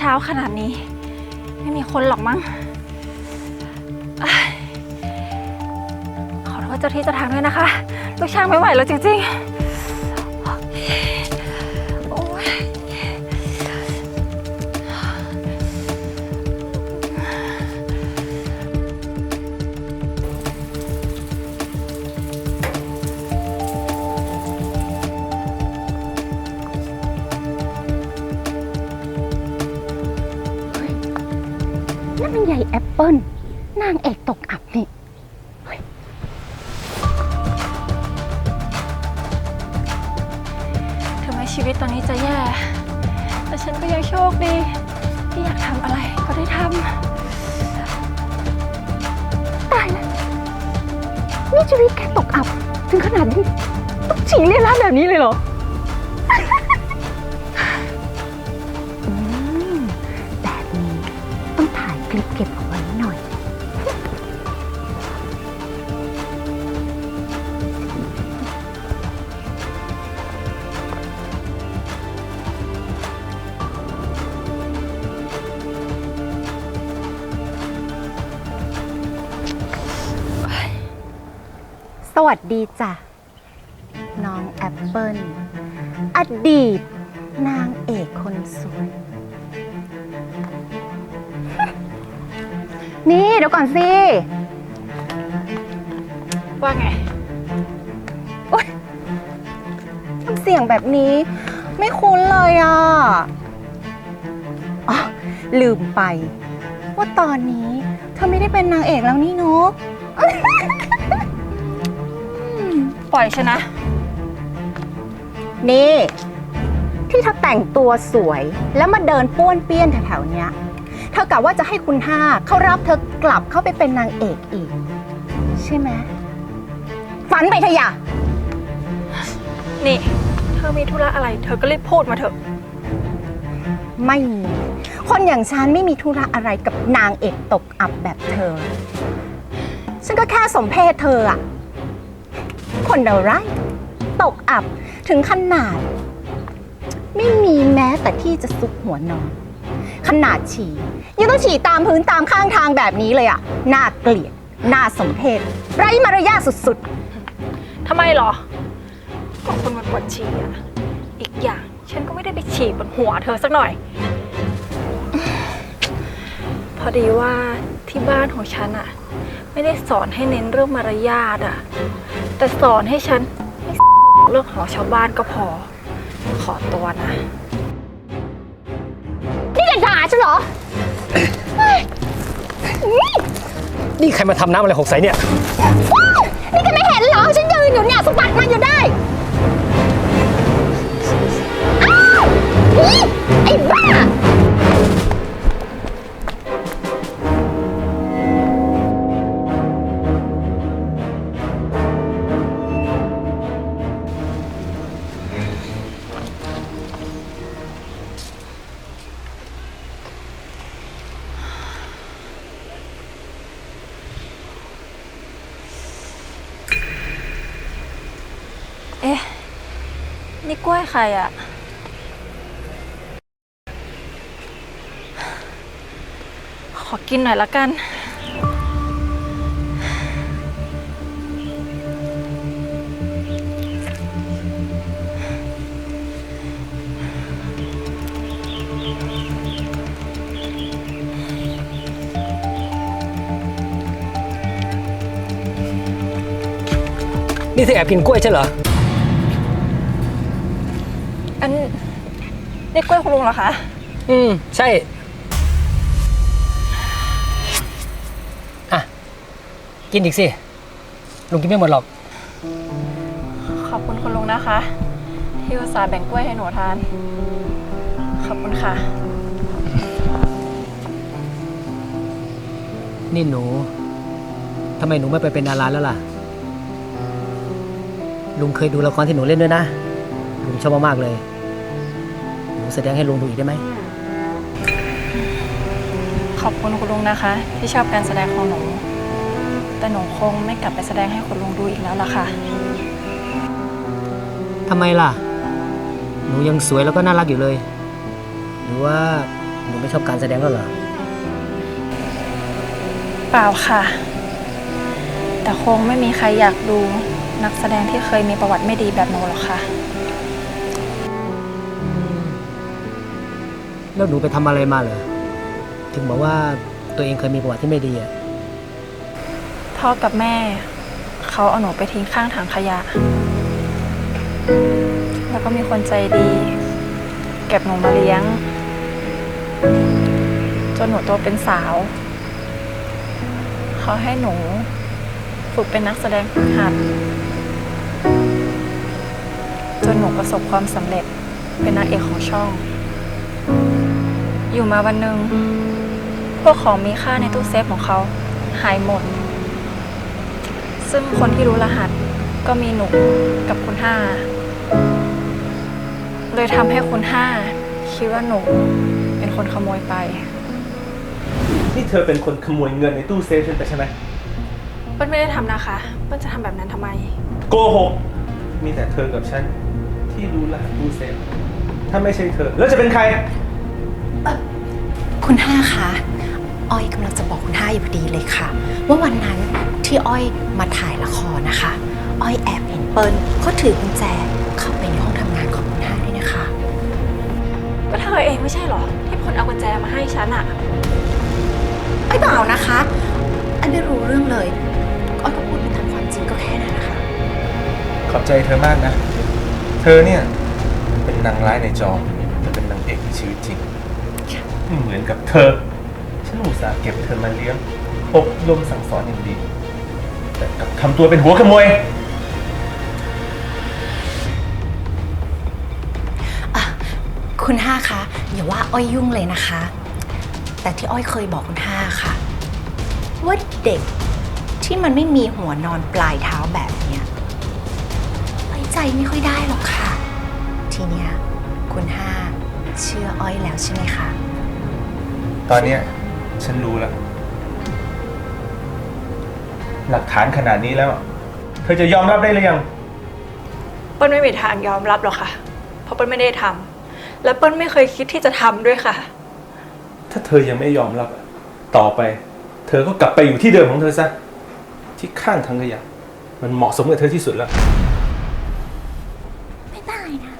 เช้าขนาดนี้ ไม่มีคนหรอกมั้งขอโทษเจ้าที่เจ้าทางด้วยนะคะ ลูกช้างไม่ไหวแล้วจริง ๆ เปิลนางเอกตกอับนี่ถึงแม้ชีวิตตอนนี้จะแย่ แต่ฉันก็ยังโชคดี ที่อยากทำอะไรก็ได้ทำตายแล้วนี่ชีวิตแค่ตกอับ ถึงขนาดที่ต้องฉี่เลี่ยราดแบบนี้เลยเหรออื วัสดีจ้ะ น้องแอปเปิลอดีต นางเอกคนสวย นี่เดี๋ยวก่อนสิ ว่าไงทำเสียงแบบนี้ ไม่คุ้นเลยอะอ๋อลืมไป ว่าตอนนี้เธอไม่ได้เป็นนางเอกแล้วนี่เนาะ ปล่อยฉันนะ นี่ ที่เธอแต่งตัวสวยแล้วมาเดินป้วนเปี้ยนแถวๆเนี้ย เธอกะว่าจะให้คุณห้าเขารับเธอกลับเข้าไปเป็นนางเอกอีก ใช่ไหมฝันไปเถอะอย่านี่ เธอมีธุระอะไร เธอก็รีบพูดมาเถอะ ไม่มีคนอย่างฉันไม่มีธุระอะไรกับนางเอกตกอับแบบเธอ ฉันก็แค่สมเพศเธออะ คนอะไรตกอับถึงขนาด ไม่มีแม้แต่ที่จะซุกหัวนอน ขนาดฉี่ยังต้องฉี่ตามพื้นตามข้างทางแบบนี้เลยอะน่าเกลียดน่าสมเพชไร้มารยาทสุดทำไมเหรอก็คนมันปวดฉี่อะอีกอย่างฉันก็ไม่ได้ไปฉี่บนหัวเธอสักหน่อย พอดีว่าที่บ้านของฉันอะไม่ได้สอนให้เน้นเรื่องมารยาทอะ แต่สอนให้ฉันไม่เรื่องของชาวบ้านก็พอ ขอตัวนะๆนี่จะด่าฉันเหรอ นี่ใครมาทำน้ำอะไรหกใสเนี่ย นี่กล้วยใครอะขอกินหน่อยละกัน นี่เธอแอบกินกล้วยใช่เหรอ อันนี่กล้วยคุณลุงเหรอคะ อืม ใช่ อะ กินอีกสิ ลุงกินไม่หมดหรอก ขอบคุณคุณลุงนะคะ ที่อุตส่าห์แบ่งกล้วยให้หนูทาน ขอบคุณค่ะ นี่หนู ทำไมหนูไม่ไปเป็นดาราแล้วล่ะ ลุงเคยดูละครที่หนูเล่นด้วยนะ ลุงชอบมากๆเลยหนูแสดงให้ลุงดูอีกได้ไหม ขอบคุณคุณลุงนะคะ ที่ชอบการแสดงของหนู แต่หนูคงไม่กลับไปแสดงให้คุณลุงดูอีกแล้วล่ะค่ะ ทำไมล่ะ หนูยังสวยแล้วก็น่ารักอยู่เลย หรือว่าหนูไม่ชอบการแสดงแล้วเหรอ เปล่าค่ะ แต่คงไม่มีใครอยากดูนักแสดงที่เคยมีประวัติไม่ดีแบบหนูหรอกค่ะ แล้วหนูไปทำอะไรมาเหรอ ถึงบอกว่าตัวเองเคยมีประวัติที่ไม่ดีอะพ่อกับแม่ เขาเอาหนูไปทิ้งข้างถังขยะ แล้วก็มีคนใจดี เก็บหนูมาเลี้ยง จนหนูโตเป็นสาว เขาให้หนูฝึกเป็นนักแสดงฝึกหัด จนหนูประสบความสำเร็จเป็นนางเอกของช่อง อยู่มาวันหนึ่งพวกของมีค่าในตู้เซฟของเขาหายหมด ซึ่งคนที่รู้รหัสก็มีหนูกับคุณห้า เลยทำให้คุณห้าคิดว่าหนูเป็นคนขโมยไป นี่เธอเป็นคนขโมยเงินในตู้เซฟฉันไปใช่ไหมเปิ้ลไม่ได้ทำนะคะ เปิ้ลจะทำแบบนั้นทำไม โกหก มีแต่เธอกับฉันที่รู้รหัสตู้เซฟ ถ้าไม่ใช่เธอ แล้วจะเป็นใคร คุณห้าคะอ้อยกำลังจะบอกคุณห้าอยู่พอดีเลยค่ะ ว่าวันนั้นที่อ้อยมาถ่ายละครนะคะ อ้อยแอบเห็นเปิ้ลเขาถือกุญแจเข้าไปในห้องทำงานของคุณห้าด้วยนะคะ ก็เธอเองไม่ใช่เหรอ ที่เป็นคนเอากุญแจมาให้ฉันอะอ้อยเปล่านะคะอ้อยไม่รู้เรื่องเลยอ้อยก็พูดไปตามความจริงก็แค่นั้นนะคะ ขอบใจเธอมากนะ เธอเนี่ยเป็นนางร้ายในจอแต่เป็นนางเอกในชีวิตจริง ไม่เหมือนกับเธอ ฉันอุตส่าห์เก็บเธอมาเลี้ยงอบรมสั่งสอนอย่างดี แต่กลับทำตัวเป็นหัวขโมยคุณห้าคะอย่าว่าอ้อยยุ่งเลยนะคะ แต่ที่อ้อยเคยบอกคุณห้าค่ะ ว่าเด็กที่มันไม่มีหัวนอนปลายเท้าแบบเนี้ยไว้ใจไม่ค่อยได้หรอกค่ะ ทีเนี้ยคุณห้าเชื่ออ้อยแล้วใช่ไหมคะ ตอนเนี้ยฉันรู้แล้ว หลักฐานขนาดนี้แล้ว เธอจะยอมรับได้หรือยัง เปิ้ลไม่มีทางยอมรับหรอกค่ะ เพราะเปิ้ลไม่ได้ทำและเปิ้ลไม่เคยคิดที่จะทำด้วยค่ะ ถ้าเธอยังไม่ยอมรับอะต่อไป เธอก็กลับไปอยู่ที่เดิมของเธอซะ ที่ข้างทางขยะมันเหมาะสมกับเธอที่สุดแล้ว ไม่ได้นะ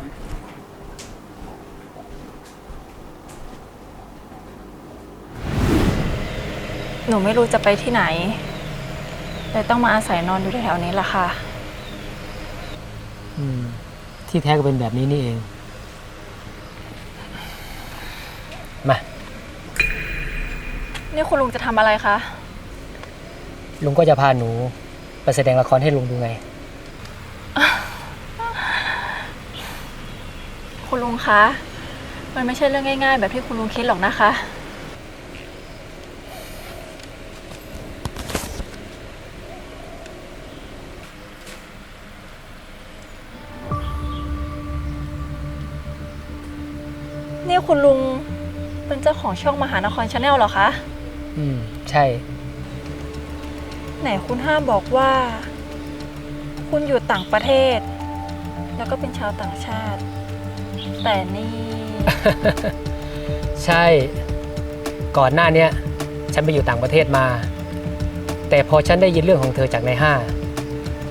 หนูไม่รู้จะไปที่ไหนเลยต้องมาอาศัยนอนอยู่แถวๆนี้แหละค่ะ อืม ที่แท้ก็เป็นแบบนี้นี่เอง มา นี่คุณลุงจะทำอะไรคะ ลุงก็จะพาหนู ไปแสดงละครให้ลุงดูไง คุณลุงคะ มันไม่ใช่เรื่องง่ายๆ แบบที่คุณลุงคิดหรอกนะคะ คุณลุงเป็นเจ้าของช่องมหานครชาแนลเหรอคะ อืม ใช่ ไหนคุณห้ามบอกว่า คุณอยู่ต่างประเทศ แล้วก็เป็นชาวต่างชาติ แต่นี่ ใช่ ก่อนหน้าเนี้ย ฉันไปอยู่ต่างประเทศมา แต่พอฉันได้ยินเรื่องของเธอจากในห้า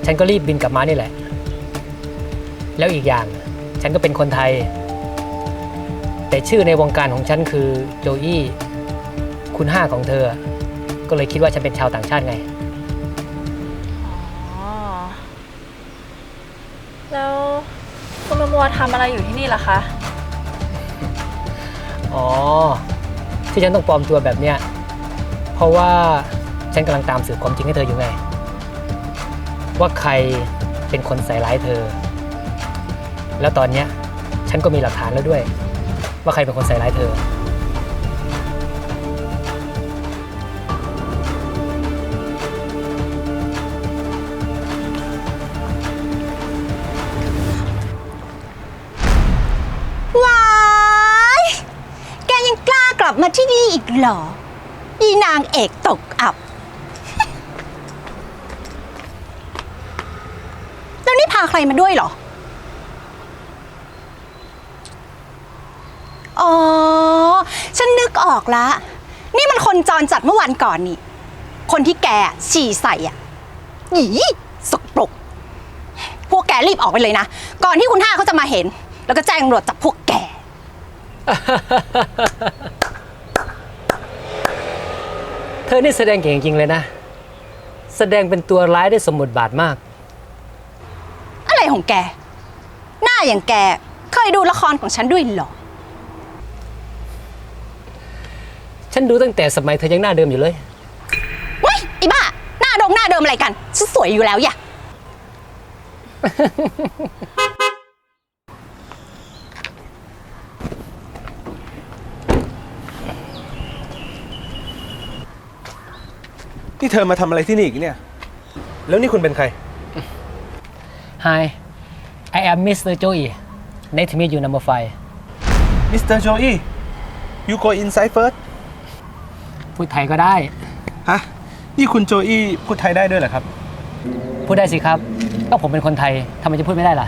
ฉันก็รีบบินกลับมานี่แหละ แล้วอีกอย่าง ฉันก็เป็นคนไทย แต่ชื่อในวงการของฉันคือโจอี้คุณห้าของเธอ ก็เลยคิดว่าฉันเป็นชาวต่างชาติไง อ๋อ แล้วคุณมามัวทำอะไรอยู่ที่นี่ล่ะคะ อ๋อ ที่ฉันต้องปลอมตัวแบบเนี้ยเพราะว่าฉันกำลังตามสืบความจริงให้เธออยู่ไง ว่าใครเป็นคนใส่ร้ายเธอ แล้วตอนเนี้ยฉันก็มีหลักฐานแล้วด้วย ว่าใครเป็นคนใส่ร้ายเธอ ว้าย แกยังกล้ากลับมาที่นี่อีกเหรออีนางเอกตกอับ แล้วนี่พาใครมาด้วยเหรอ อ๋อ ฉันนึกกออกละ นี่มันคนจรจัดเมื่อวันก่อนนี่ คนที่แกฉี่ใส่อะหยีสกปรก พวกแกรีบออกไปเลยนะ ก่อนที่คุณห้าเขาจะมาเห็น แล้วก็แจ้งตำรวจจับพวกแก เธอนี่แสดงเก่งจริงเลยนะ แสดงเป็นตัวร้ายได้สมบทบาทมาก อะไรของแก หน้าอย่างแก เคยดูละครของฉันด้วยเหรอ ฉันดูตั้งแต่สมัยเธอยังหน้าเดิมอยู่เลยเว้ยไอ้บ้า หน้าดงหน้าเดิมอะไรกันฉันสวยอยู่แล้วอย่านี่เธอมาทำอะไรที่นี่อีกเนี่ย แล้วนี่คุณเป็นใคร Hi I am Mr. Joey Nice to meet you number five มิสเตอร์โจอี้ you go inside first พูดไทยก็ได้ ฮะ นี่คุณโจอี้พูดไทยได้ด้วยเหรอครับ พูดได้สิครับ ก็ผมเป็นคนไทยทำไมจะพูดไม่ได้ล่ะ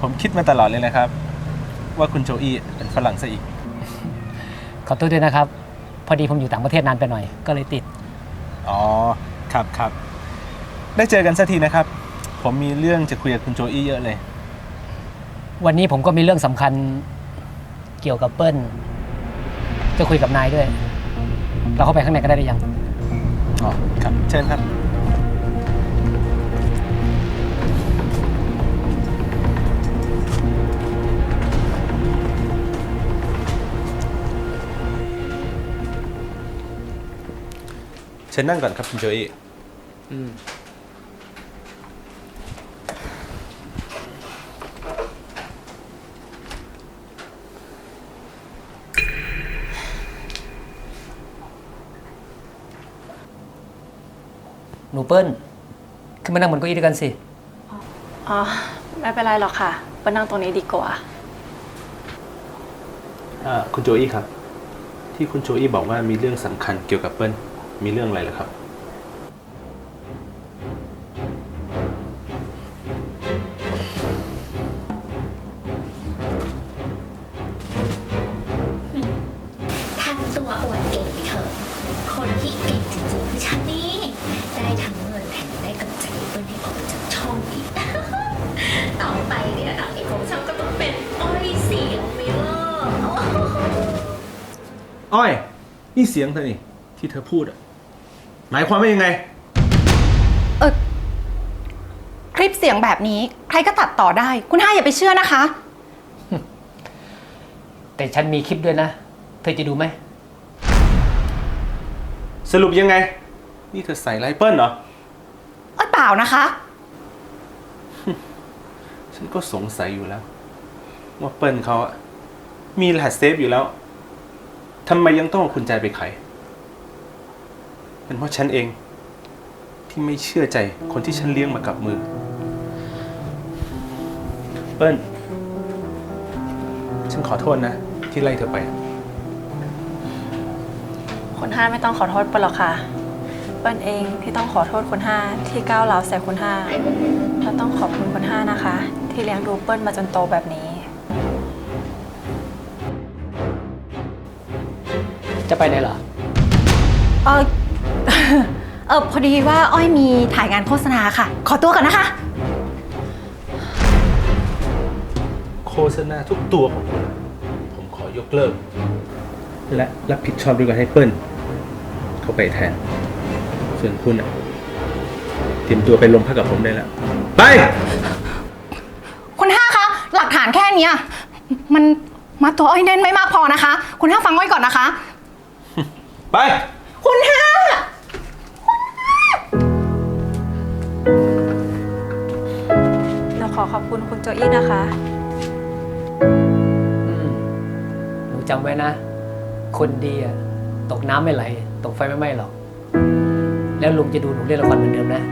ผมคิดมาตลอดเลยนะครับ ว่าคุณโจอี้เป็นฝรั่งซะอีก ขอโทษด้วยนะครับ พอดีผมอยู่ต่างประเทศนานไปหน่อย ก็เลยติด อ๋อ ครับครับ ได้เจอกันสักทีนะครับ ผมมีเรื่องจะคุยกับคุณโจอี้เยอะเลย วันนี้ผมก็มีเรื่องสำคัญเกี่ยวกับเปิ้ล จะคุยกับนายด้วย เราเข้าไปข้างในก็ได้หรือยัง อ๋อครับเชิญครับ เชิญนั่งก่อนครับคุณโจอี้ หนูเปิ้ลขึ้นมานั่งบนเก้าอี้ด้วยกันสิ อ๋อ ไม่เป็นไรหรอกค่ะไปนั่งตรงนี้ดีกว่า อ่าคุณโจอี้ครับ ที่คุณโจอี้บอกว่ามีเรื่องสำคัญเกี่ยวกับเปิ้ลมีเรื่องอะไรเหรอครับ อ้อย นี่เสียงเธอนี่ ที่เธอพูดอะหมายความว่ายังไง เออคลิปเสียงแบบนี้ ใครก็ตัดต่อได้ คุณห้าอย่าไปเชื่อนะคะ แต่ฉันมีคลิปด้วยนะ เธอจะดูไหม สรุปยังไง นี่เธอใส่ไลายเปิ้ลเหรอ เอ้ยเปล่านะคะ ฉันก็สงสัยอยู่แล้ว ว่าเปิ้ลเขาอะมีรหัสเซฟอยู่แล้ว ทำไมยังต้องเอาคุณใจไปไขเป็นเพราะฉันเอง ที่ไม่เชื่อใจคนที่ฉันเลี้ยงมากับมือ เปิ้ล ฉันขอโทษนะ ที่ไล่เธอไป คุณห้าไม่ต้องขอโทษเปิ้ลหรอกค่ะ เปิ้ลเองที่ต้องขอโทษคุณห้าที่ก้าวร้าวใส่คุณห้าและต้องขอบคุณคุณห้านะคะ ที่เลี้ยงดูเปิ้ลมาจนโตแบบนี้ จะไปไหนเหรอ เออ เออพอดีว่าอ้อยมีถ่ายงานโฆษณาค่ะ ขอตัวก่อนนะคะ โฆษณาทุกตัวของคุณผมขอยกเลิก และรับผิดชอบด้วยกันให้เปิ้ลเข้าไปแทน ส่วนคุณอะเตรียมตัวไปลงพักกับผมได้แล้ว ไป คุณห้าคะ หลักฐานแค่เนี้ยมันมาตัวอ้อยแน่นไม่มากพอนะคะ คุณห้าฟังอ้อยก่อนนะคะ ไป คุณห้าเราขอขอบคุณคุณโจอี้นะคะ อืมหนูจำไว้นะ คนดีอะตกน้ำไม่ไหล ตกไฟไม่ไหม้หรอก แล้วลุงจะดูหนูเล่นละครเหมือนเดิมนะ